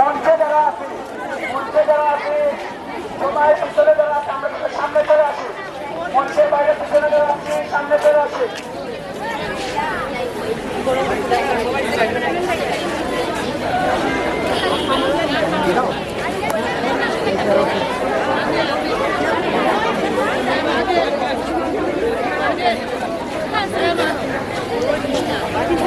মঞ্চে যারা আছি মঞ্চে যারা আছি সামনে চলে আসি সামনে চলে আসি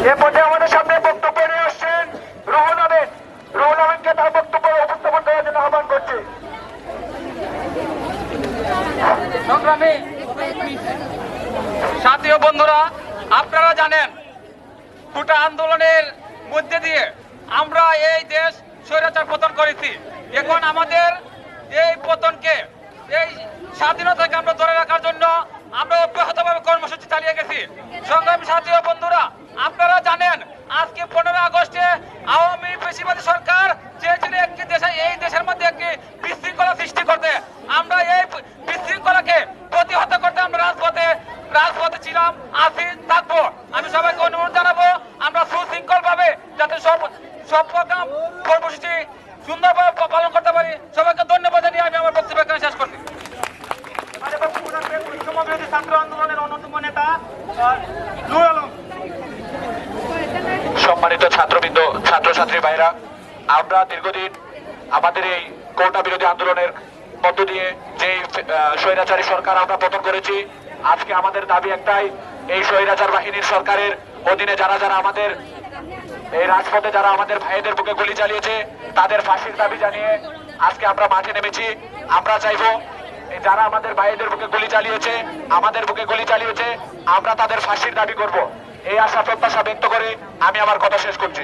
এ পর্যায়ে আমাদের সামনে বক্তব্য নিয়ে আসছেন রুহুল আমিন রুহুল আমিনকে তার বক্তব্য উপস্থাপন করার জন্য আহ্বান করছি সংগ্রামী সাথী ও বন্ধুরা আপনারা জানেন দুটা আন্দোলনের মধ্যে দিয়ে আমরা এই দেশ স্বৈরাচার পতন করেছি। এখন আমাদের এই পতনকে, এই স্বাধীনতাকে আমরা ধরে রাখার জন্য আমরা অব্যাহতভাবে কর্মসূচি চালিয়ে গেছি। সংগ্রামী সাথী বন্ধুরা, আপনারা জানেন, আজকে পনেরো আগস্টে আওয়ামী পেশিবাদী সরকার চেয়েছিল একটি দেশে এই দেশের মধ্যে একটি বিশৃঙ্খলা সৃষ্টি করতে আমরা এই বিশৃঙ্খলাকে প্রতিহত করতে আমরা রাজপথে রাজপথে ছিলাম আছি থাকব আমি সবাইকে অনুরোধ জানাব আমরা সুশৃঙ্খল ভাবে যাতে সব সব কর্মসূচি সুন্দরভাবে পালন করতে পারি। সবাইকে ধন্যবাদ জানিয়ে আমি আমার বক্তব্য এখানে শেষ করছি। ছাত্র সম্মানিত ছাত্রবৃন্দ, ছাত্রছাত্রী ভাইরা, আমরা দীর্ঘদিন আমাদের এই কোটা বিরোধী আন্দোলনের মধ্য দিয়ে যে স্বৈরাচারী সরকার আমরা পতন করেছি, আজকে আমাদের দাবি একটাই, এই স্বৈরাচার বাহিনীর সরকারের অধীনে যারা যারা আমাদের এই রাজপথে যারা আমাদের ভাইদের বুকে গুলি চালিয়েছে তাদের ফাঁসির দাবি জানিয়ে আজকে আমরা মাঠে নেমেছি। আমরা চাইব এই যারা আমাদের ভাইদের বুকে গুলি চালিয়েছে আমাদের বুকে গুলি চালিয়েছে আমরা তাদের ফাঁসির দাবি করব। এই আশা প্রত্যাশা ব্যক্ত করে আমি আমার কথা শেষ করছি।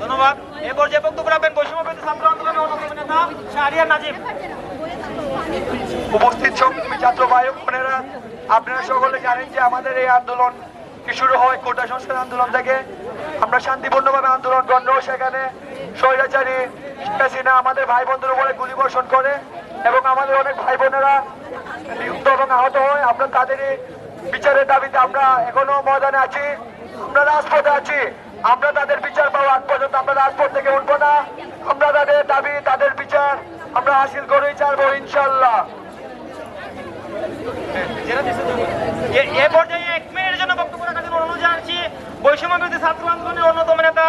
ধন্যবাদ। এ পর্যায়ে বক্তব্য রাখবেন বৈষম্যবিরোধী ছাত্র আন্দোলনের অন্যতম নেতা শাহরিয়ার নাজিম। উপস্থিত সংগ্রামী ছাত্র ভাই ও বোনেরা আপনারা সকলে জানেন যে আমাদের এই আন্দোলন কি শুরু হয় কোটা সংস্কার আন্দোলন থেকে। আমরা শান্তিপূর্ণভাবে আন্দোলন করলেও সেখানে স্বৈরাচারী হাসিনা আমাদের ভাই বোনদের উপরে গুলি বর্ষণ করে এবং আমাদের অনেক ভাই বোনেরা নিহত এবং আহত হয়। আমরা তাদেরই বিচারের দাবিতে আমরা এখনও ময়দানে আছি। আমরা রাজপথে আছি। আমরা তাদের বিচার পাওয়া আগ পর্যন্ত আমরা রাজপথ থেকে উঠবো না। আমরা তাদের দাবি, তাদের বিচার আমরা হাসিল করেই ছাড়বো ইনশাল্লাহ এ পর্যায়ে এক মিনিটের জন্য বক্তব্য রাখার জন্য অনুরোধ জানাচ্ছি ছাত্র আন্দোলনের অন্যতম নেতা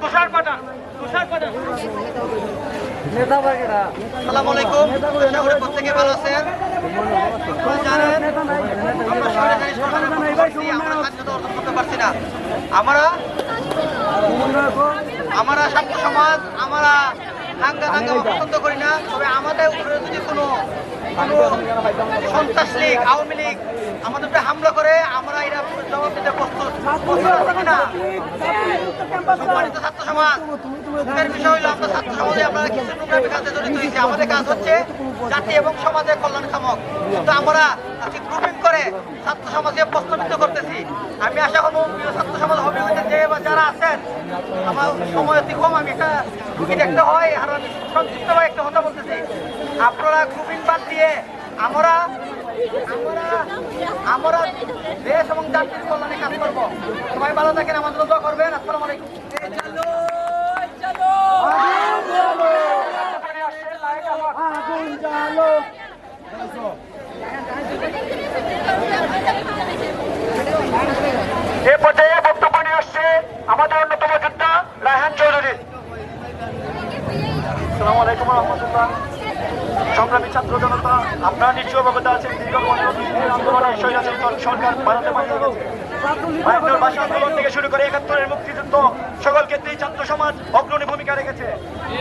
তুষার পাঠান। তুষার পাঠান। আসসালামু আলাইকুম। আশা করি প্রত্যেকে ভালো আছেন? জানেন আমরা সরকারি সরকারের আমরা স্বাধীনতা অর্জন করতে পারছি না। আমরা আমরা ছাত্র সমাজ আমরা দাঙ্গা দাঙ্গা পছন্দ করি না তবে আমাদের উপরে যদি কোনো কোনো সন্ত্রাস লীগ আওয়ামী লীগ আমাদের উপরে হামলা করে আমরা এরা জবাব দিতে প্রস্তুত। প্রস্তুত আছি না সম্মানিত ছাত্র সমাজ দুঃখের বিষয় হলো আমরা ছাত্র সমাজে আমরা কিছু নোংরামি কাজে জড়িত হয়েছি আমাদের কাজ হচ্ছে জাতি এবং সমাজের কল্যাণকামক। কিন্তু আমরা ছাত্র সমাজকে প্রশ্নবিদ্ধ করতেছি। আমি আশা করব ছাত্র সমাজ হবে যে যারা আছেন, আমার সময় অতি কম, আমি একটা রুগী দেখতে হয়, আর আমি সংক্ষিপ্তভাবে একটা কথা বলতেছি। আপনারা গ্রুপিং বাদ দিয়ে আমরা আমরা আমরা দেশ এবং জাতির কল্যাণে কাজ করব। সবাই ভালো থাকেন আমাদের দোয়া করবেন। আসসালামু আলাইকুম এ পর্যায়ে বক্তব্য নিয়ে আসছে আমাদের অন্যতম যোদ্ধা রায়হান চৌধুরী আলাইকুম সংগ্রামী ছাত্র জনতা, আপনারা নিশ্চয় অবগত আছেন, দীর্ঘ আন্দোলনে আন্দোলন থেকে শুরু করে একাত্তরের মুক্তিযুদ্ধ সকল ক্ষেত্রেই ছাত্র সমাজ অগ্রণী ভূমিকা রেখেছে।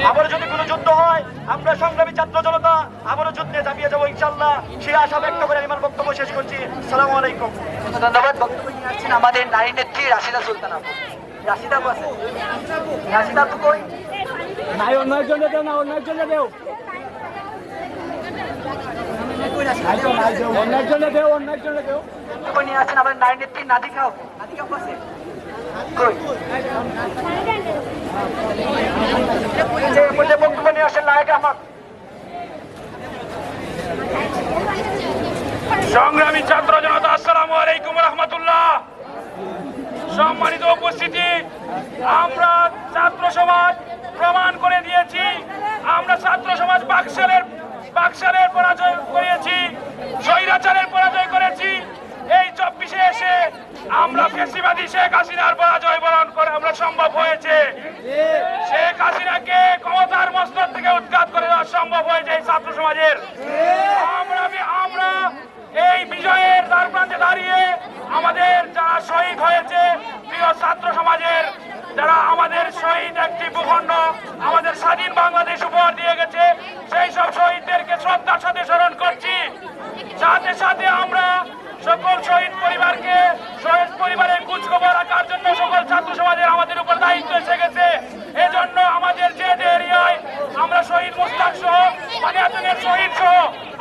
আবার যদি কোনো যুদ্ধ হয়, আমরা সংগ্রামী ছাত্র জনতা আবারও যুদ্ধে ঝাঁপিয়ে যাব ইনশাল্লাহ সে আশা ব্যক্ত করে আমি আমার বক্তব্য শেষ করছি। সালামু আলাইকুম। ধন্যবাদ, বক্তব্য নিয়ে আসছেন আমাদের নারী নেত্রী রাশিদা সুলতান রাশিদা রাশিদা কই? নাই অন্য একজনে দেও না দেও। দেও দেও। নিয়ে বক্তব্য নিয়ে আসেন লায়ক আহমদ। সংগ্রামী ছাত্র জনতা আসসালামু আলাইকুম রহমতুল্লাহ। সম্মানিত উপস্থিতি আমরা ছাত্র সমাজ প্রমাণ করে দিয়েছি। আমরা ছাত্র সমাজ বাকশালের বাকশালের পরাজয় করেছি, স্বৈরাচারের পরাজয় করেছি। এই চব্বিশে এসে আমরা ফেসিবাদী শেখ হাসিনার পরাজয় বরণ করে আমরা সম্ভব হয়েছে। শেখ হাসিনাকে ক্ষমতার মস্তর থেকে উৎখাত করে দেওয়া সম্ভব হয়েছে এই ছাত্র সমাজের আমরা আমরা এই বিজয়ের দ্বার প্রান্তে দাঁড়িয়ে আমাদের যারা শহীদ হয়েছে প্রিয় ছাত্র সমাজের যারা আমাদের শহীদ একটি ভূখণ্ড আমাদের স্বাধীন বাংলাদেশ উপহার দিয়ে গেছে সেই সব শহীদদেরকে শ্রদ্ধার সাথে স্মরণ করছি সাথে সাথে আমরা সকল শহীদ পরিবারকে শহীদ পরিবারের কুচখবর রাখার জন্য সকল ছাত্র সমাজের আমাদের উপর দায়িত্ব এসে গেছে এজন্য আমাদের যে যে এরিয়ায় আমরা শহীদ মুস্তাক সহ পানিয়াতনের শহীদ সহ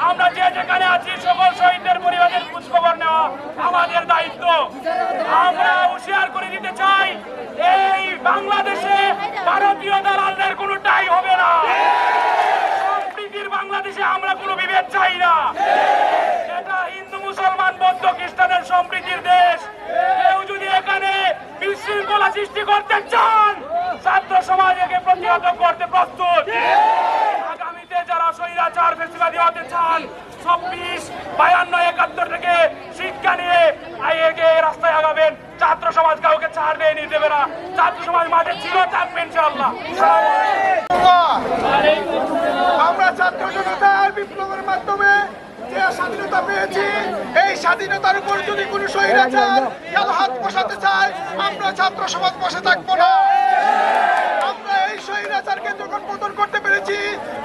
আমরা যে যেখানে আছি সকল শহীদদের পরিবারের খোঁজখবর নেওয়া আমাদের দায়িত্ব আমরা হুঁশিয়ার করে দিতে চাই এই বাংলাদেশে ভারতীয় দালালদের কোনো টাই হবে না সম্প্রীতির বাংলাদেশে আমরা কোনো বিভেদ চাই না এটা হিন্দু মুসলমান বৌদ্ধ খ্রিস্টানের সম্প্রীতির দেশ কেউ যদি এখানে বিশৃঙ্খলা সৃষ্টি করতে চান, ছাত্র সমাজকে প্রতিহত করতে প্রস্তুত। আগামীতে যারা স্বৈরাচার ফেসিবাদী হতে চান, চব্বিশ, বায়ান্ন, একাত্তর থেকে শিক্ষা নিয়ে আইএকে রাস্তায় আগাবেন। ছাত্র সমাজ কাউকে ছাড় দিয়ে নিয়ে দেবে না। ছাত্র সমাজ মাঠে ছিল থাকবে ইনশাআল্লাহ আমরা ছাত্র জনতার বিপ্লবের মাধ্যমে যে স্বাধীনতা পেয়েছি এই স্বাধীনতার উপর যদি কোনো স্বৈরাচার কালো হাত বসাতে চায়, আমরা ছাত্র সমাজ বসে থাকব না। আমরা এই স্বৈরাচারকে যখন পতন করতে পেরেছি।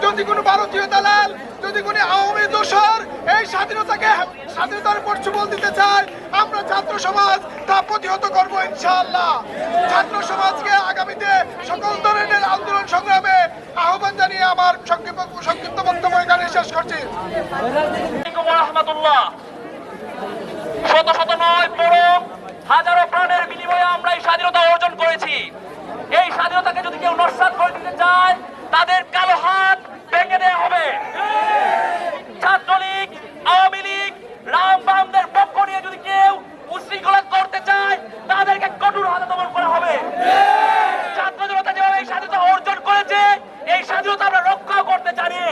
যদি কোনো ভারতীয় দালাল, যদি কোনো আওয়ামী দোসর এই স্বাধীনতাকে স্বাধীনতার উপর সুবল দিতে চায়, আমরা ছাত্র সমাজ তা প্রতিহত করব ইনশাআল্লাহ। ছাত্র সমাজকে আগামীতে সকল ধরনের আন্দোলন সংগ্রামে আহ্বান জানিয়ে আমার সংক্ষিপ্ত সংক্ষিপ্ত বক্তব্য এখানে শেষ করছি। রহমতুল্লাহ। শত শত নয় বড় হাজারো প্রাণের বিনিময়ে আমরা এই স্বাধীনতা অর্জন করেছি। এই স্বাধীনতাকে যদি কেউ নস্বাত করে দিতে চায়, তাদের কালো হাত ভেঙে দেওয়া হবে। ছাত্রলীগ, আওয়ামী লীগ, রাম বামদের পক্ষ নিয়ে যদি কেউ উশৃঙ্খলা করতে চায়, তাদেরকে কঠোর হাতে দমন করা হবে। ছাত্র জনতা যেভাবে এই স্বাধীনতা অর্জন করেছে, এই স্বাধীনতা আমরা রক্ষা করতে জানি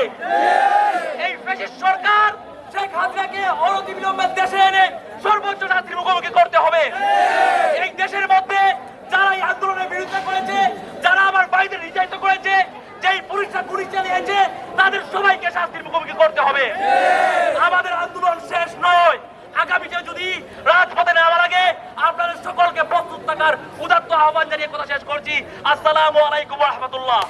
এই ফ্যাসিস্ট সরকার শেখ হাসিনাকে অনতিবিলম্বে দেশে এনে সর্বোচ্চ শাস্তির মুখোমুখি করতে হবে। এই দেশের মধ্যে যারা এই আন্দোলনের বিরুদ্ধে করেছে, যারা আমার বাড়িতে নির্যাতিত করেছে, যেই পুলিশরা গুলি চালিয়েছে, তাদের সবাইকে শাস্তির মুখোমুখি করতে হবে। আমাদের আন্দোলন শেষ নয়। আগামীতে যদি রাজপথে নেওয়ার আগে আপনাদের সকলকে প্রস্তুত থাকার উদাত্ত আহ্বান জানিয়ে কথা শেষ করছি। আসসালামু আলাইকুম রহমতুল্লাহ।